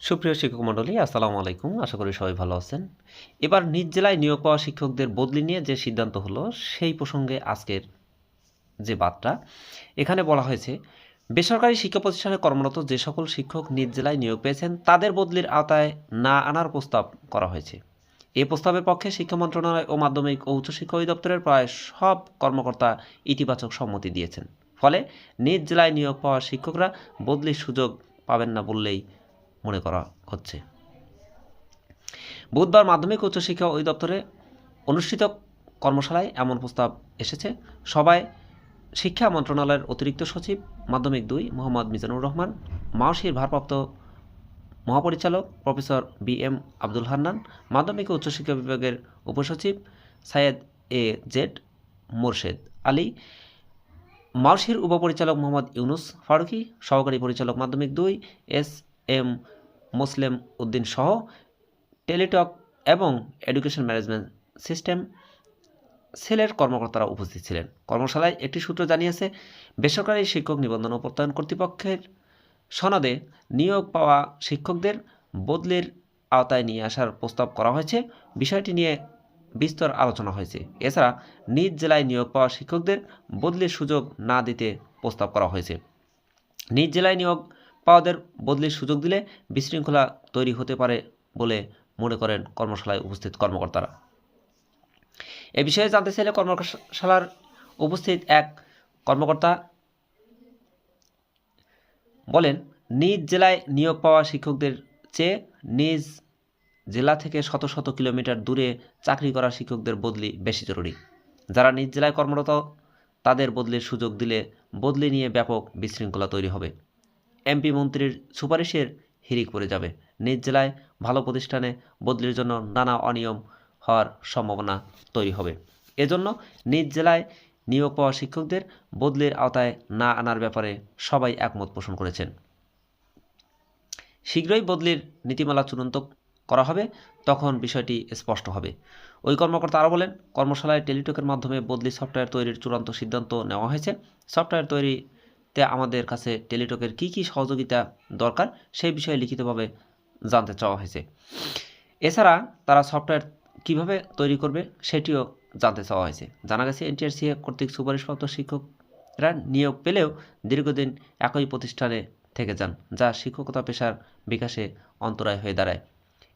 সুপ্রিয় শিক্ষক মণ্ডলী আসসালামু আলাইকুম। আশা করি সবাই ভালো আছেন। এবার নিজ জেলায় নিয়োগ পাওয়া শিক্ষকদের বদলি নিয়ে যে সিদ্ধান্ত হলো, সেই প্রসঙ্গে আজকের যে বার্তা, এখানে বলা হয়েছে, বেসরকারি শিক্ষা প্রতিষ্ঠানে কর্মরত যে সকল শিক্ষক নিজ জেলায় নিয়োগ পেয়েছেন, তাদের বদলির আওতায় না আনার প্রস্তাব করা হয়েছে। এ প্রস্তাবের পক্ষে শিক্ষা মন্ত্রণালয় ও মাধ্যমিক ও উচ্চশিক্ষা অধিদপ্তরের প্রায় সব কর্মকর্তা ইতিবাচক সম্মতি দিয়েছেন। ফলে নিজ জেলায় নিয়োগ পাওয়া শিক্ষকরা বদলির সুযোগ পাবেন না বললেই মনে করা হচ্ছে। বুধবার মাধ্যমিক উচ্চশিক্ষা অধিদপ্তরে অনুষ্ঠিত কর্মশালায় এমন প্রস্তাব এসেছে। সবাই শিক্ষা মন্ত্রণালয়ের অতিরিক্ত সচিব মাধ্যমিক দুই মোহাম্মদ মিজানুর রহমান মাওসির ভারপ্রাপ্ত মহাপরিচালক professor B M Abdul Hannan, মাধ্যমিক উচ্চশিক্ষা বিভাগের উপসচিব সায়েদ এ জেড মোরশেদ আলী মাওসির উপপরিচালক মোহাম্মদ ইউনুস ফারুকি, সহকারী পরিচালক মাধ্যমিক দুই এস এম মুসলিম উদ্দিন সহ টেলিটক এবং এডুকেশন ম্যানেজমেন্ট সিস্টেম সেলের কর্মকর্তারা উপস্থিত ছিলেন। কর্মশালায় একটি সূত্র জানিয়েছে, বেসরকারি শিক্ষক নিবন্ধন ও প্রত্যয়ন কর্তৃপক্ষের সনদে নিয়োগ পাওয়া শিক্ষকদের বদলির আওতায় নিয়ে আসার প্রস্তাব করা হয়েছে। বিষয়টি নিয়ে বিস্তর আলোচনা হয়েছে। এছাড়া নিজ জেলায় নিয়োগ পাওয়া শিক্ষকদের বদলির সুযোগ না দিতে প্রস্তাব করা হয়েছে। নিজ জেলায় নিয়োগ পাওয়াদের বদলির সুযোগ দিলে বিশৃঙ্খলা তৈরি হতে পারে বলে মনে করেন কর্মশালায় উপস্থিত কর্মকর্তারা। এ বিষয়ে জানতে চাইলে কর্মশালার উপস্থিত এক কর্মকর্তা বলেন, নিজ জেলায় নিয়োগ পাওয়া শিক্ষকদের চেয়ে নিজ জেলা থেকে শত শত কিলোমিটার দূরে চাকরি করা শিক্ষকদের বদলি বেশি জরুরি। যারা নিজ জেলায় কর্মরত, তাদের বদলির সুযোগ দিলে বদলি নিয়ে ব্যাপক বিশৃঙ্খলা তৈরি হবে। এমপি মন্ত্রীর সুপারিশের হিরিক পড়ে যাবে। নিজ জেলায় ভালো প্রতিষ্ঠানে বদলির জন্য নানা অনিয়ম হওয়ার সম্ভাবনা তৈরি হবে। এজন্য নিজ জেলায় নিয়োগ পাওয়া শিক্ষকদের বদলির আওতায় না আনার ব্যাপারে সবাই একমত পোষণ করেছেন। শীঘ্রই বদলির নীতিমালা চূড়ান্ত করা হবে, তখন বিষয়টি স্পষ্ট হবে। ওই কর্মকর্তা আরও বলেন, কর্মশালায় টেলিটকের মাধ্যমে বদলি সফটওয়্যার তৈরির চূড়ান্ত সিদ্ধান্ত নেওয়া হয়েছে। সফটওয়্যার তৈরিতে আমাদের কাছে টেলিটকের কী কী সহযোগিতা দরকার সেই বিষয়ে লিখিতভাবে জানতে চাওয়া হয়েছে। এছাড়া তারা সফটওয়্যার কীভাবে তৈরি করবে সেটিও জানতে চাওয়া হয়েছে। জানা গেছে এনটিআরসিএ কর্তৃক সুপারিশপ্রাপ্ত শিক্ষকরা নিয়োগ পেলেও দীর্ঘদিন একই প্রতিষ্ঠানে থেকে যান, যা শিক্ষকতা পেশার বিকাশে অন্তরায় হয়ে দাঁড়ায়।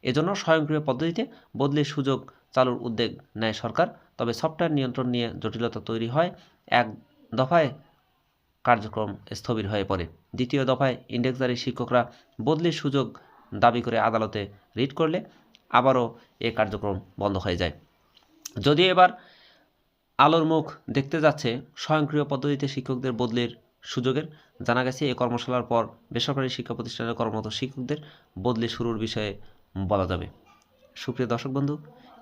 এজন্য স্বয়ংক্রিয় পদ্ধতিতে বদলির সুযোগ চালুর উদ্যোগ নেয় সরকার, তবে সফটওয়্যার নিয়ন্ত্রণ নিয়ে জটিলতা তৈরি হয়। এক দফায় কার্যক্রম স্থবির হয়ে পড়ে। দ্বিতীয় দফায় ইন্ডেক্সধারী শিক্ষকরা বদলির সুযোগ দাবি করে আদালতে রিট করলে আবারও এ কার্যক্রম বন্ধ হয়ে যায়। যদি এবার আলোর মুখ দেখতে যাচ্ছে, স্বয়ংক্রিয় পদ্ধতিতে শিক্ষকদের বদলির সুযোগের। জানা গেছে এই কর্মশালার পর বেসরকারি শিক্ষা প্রতিষ্ঠানের কর্মরত শিক্ষকদের বদলি শুরুর বিষয়ে বলা যাবে। সুপ্রিয় দর্শক বন্ধু,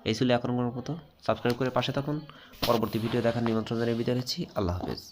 এই ছিল এখন মতো। সাবস্ক্রাইব করে পাশে থাকুন। পরবর্তী ভিডিও দেখার নিমন্ত্রণ জানিয়ে বিদায় নিচ্ছি। আল্লাহ হাফেজ।